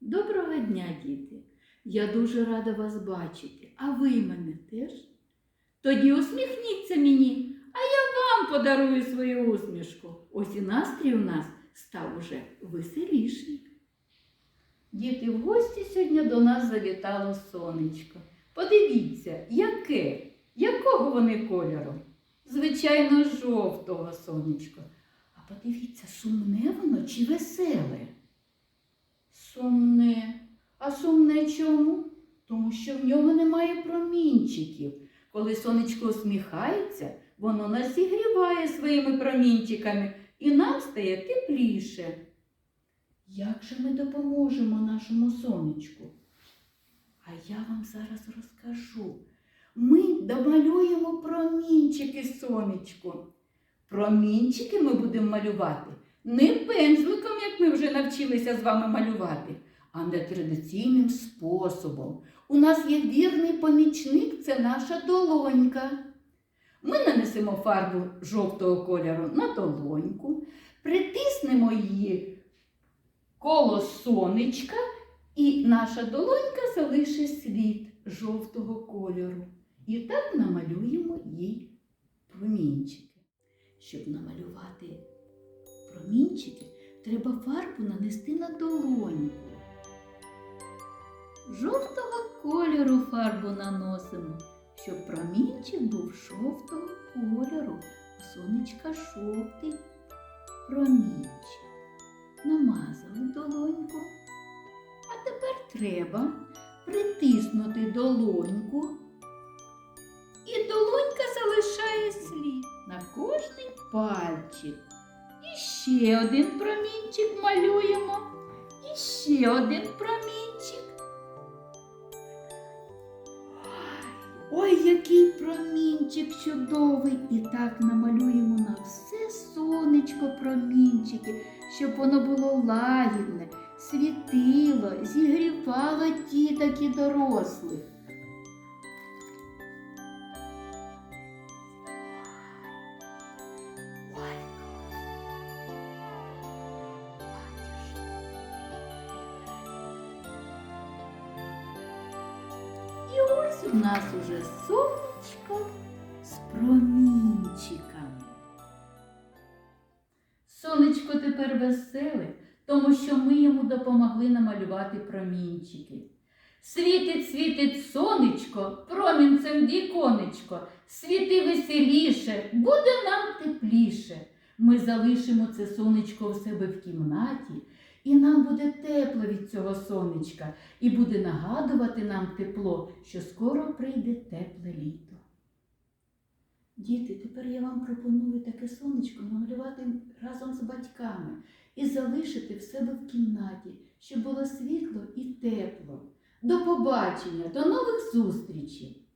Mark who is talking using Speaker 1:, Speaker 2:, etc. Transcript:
Speaker 1: Доброго дня, діти! Я дуже рада вас бачити, а ви мене теж? Тоді усміхніться мені, а я вам подарую свою усмішку. Ось і настрій у нас став уже веселіший. Діти, в гості сьогодні до нас завітало сонечко. Подивіться, яке, якого вони кольору? Звичайно, жовтого сонечко. А подивіться, сумне воно чи веселе? Сумне. А сумне чому? Тому що в нього немає промінчиків. Коли сонечко усміхається, воно нас зігріває своїми промінчиками і нам стає тепліше. Як же ми допоможемо нашому сонечку? А я вам зараз розкажу. Ми домалюємо промінчики сонечку. Промінчики ми будемо малювати не пензликом, як ми вже навчилися з вами малювати, а нетрадиційним способом. У нас є вірний помічник це наша долонька. Ми нанесемо фарбу жовтого кольору на долоньку, притиснемо її коло сонечка, і наша долонька залишить слід жовтого кольору. І так намалюємо їй промінчики. Щоб намалювати промінчики, треба фарбу нанести на долоньку. Жовтого кольору фарбу наносимо, щоб промінчик був жовтого кольору. У сонечка жовтий промінчик. Намазали долоньку. А тепер треба притиснути долоньку. І долонька залишає слід на кожний пальчик. Ще один промінчик малюємо. І ще один промінчик. Ой, який промінчик чудовий! І так намалюємо на все сонечко промінчики, щоб воно було лагідне, світило, зігрівало діток і дорослих. Ось у нас уже сонечко з промінчиками. Сонечко тепер веселе, тому що ми йому допомогли намалювати промінчики. Світить, світить сонечко, промінцем віконечко, світи веселіше, буде нам тепліше. Ми залишимо це сонечко у себе в кімнаті, і нам буде тепло від цього сонечка, і буде нагадувати нам тепло, що скоро прийде тепле літо. Діти, тепер я вам пропоную таке сонечко намалювати разом з батьками і залишити в себе в кімнаті, щоб було світло і тепло. До побачення, до нових зустрічей!